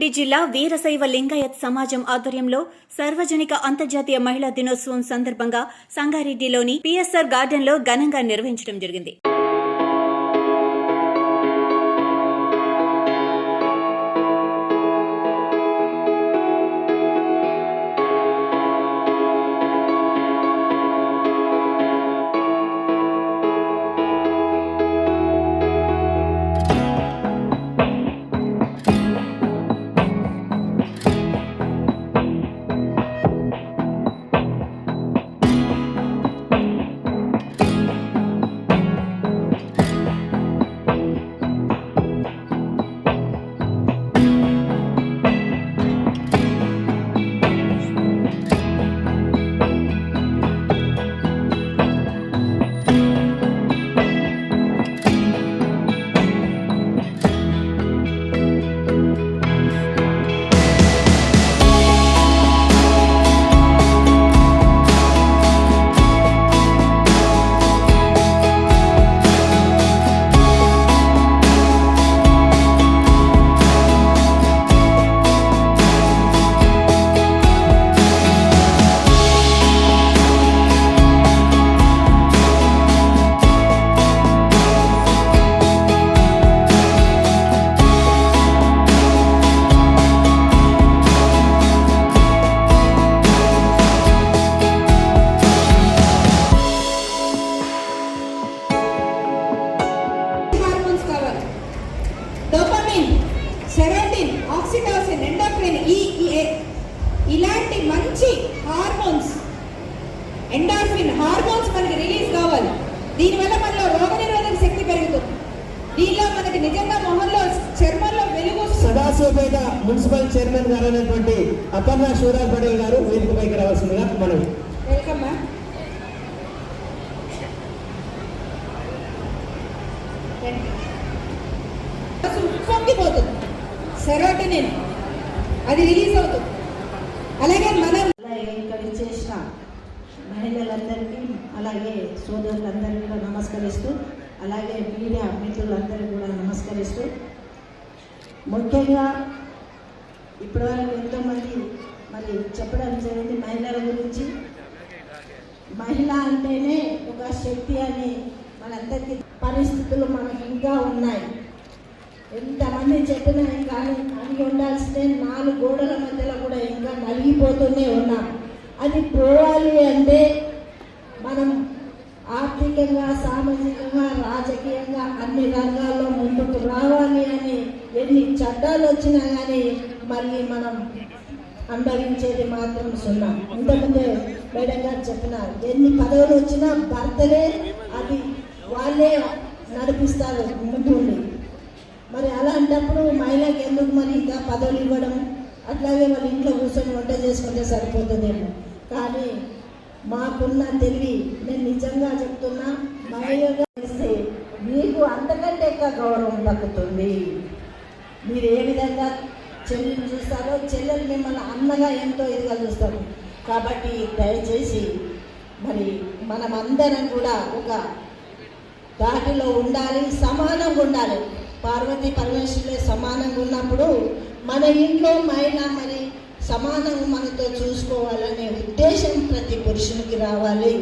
జిల్లా వీరశైవ లింగాయత్ సమాజం ఆధ్వర్యంలో సార్వజనిక అంతర్జాతీయ మహిళా దినోత్సవం సందర్భంగా సంగారెడ్డిలోని పిఎస్ఆర్ గార్డెన్లో ఘనంగా నిర్వహించడం జరిగింది. ఆక్సిటాసిన్ ఎండోక్రిన్ ఈ ఇలాంటి మంచి హార్మోన్స్ ఎండార్ఫిన్ హార్మోన్స్ మనకి రిలీజ్ కావాలి. దీనివల్ల మనలో రోగనిరోధక శక్తి పెరుగుతుంది. దీనిలో మనకి నిజంగా మొహంలో చర్మంలో వెలుగు సదాశివపేట మున్సిపల్ చైర్మన్ గారు అయినటువంటి అపర్ణ శివరాజ్ పటేల్ గారు వేదికపైకి రావాల్సిందిగా మనవి. సెరోటినిన్ అది రిలీజ్ అవుతుంది. అలాగే మనం చేసిన మహిళలందరికీ అలాగే సోదరులందరికీ కూడా నమస్కరిస్తూ అలాగే మీడియా మిత్రులందరికీ కూడా నమస్కరిస్తూ ముఖ్యంగా ఇప్పటివరకు ఎంతోమంది మరి చెప్పడం జరిగింది మహిళల గురించి. మహిళ అంటేనే ఒక శక్తి అని మనందరికీ పరిస్థితులు మనకి ఇంకా ఉన్నాయి. ఎంతమంది చెప్పినా ఇంకా కానీ ఉండాల్సిందే. నాలుగు గోడల మధ్యలో కూడా ఇంకా నలిగిపోతూనే ఉన్నాం. అది పోవాలి అంటే మనం ఆర్థికంగా సామాజికంగా రాజకీయంగా అన్ని రంగాల్లో ముందుకు రావాలి అని ఎన్ని చట్టాలు వచ్చినా కానీ మళ్ళీ మనం అనుభవించేది మాత్రం సున్నా. ఇంతకుముందే మేడం గారు చెప్పినారు ఎన్ని పదవులు వచ్చినా భర్తలే అది వాళ్ళే నడిపిస్తారు ముందుండి. మరి అలాంటప్పుడు మహిళకి ఎందుకు మరి ఇంకా పదవులు ఇవ్వడం? అట్లాగే వాళ్ళ ఇంట్లో కూర్చొని వంట చేసుకుంటే సరిపోతుందేమో. కానీ మాకున్న తెలివి నేను నిజంగా చెప్తున్నా మహిళగా ఇస్తే మీకు అంతకంటే ఎక్కువ గౌరవం దక్కుతుంది. మీరు ఏ విధంగా చెల్లెలు చూస్తారో చెల్లెలు మిమ్మల్ని అన్నగా ఎంతో ఇదిగా చూస్తారు. కాబట్టి దయచేసి మరి మనమందరం కూడా ఒక దాటిలో ఉండాలి సమానంగా ఉండాలి. పార్వతి పరమేశ్వరులే సమానంగా ఉన్నప్పుడు మన ఇంట్లో మహిళ మరి సమానంగా మనతో చూసుకోవాలనే ఉద్దేశం ప్రతి పురుషునికి రావాలి.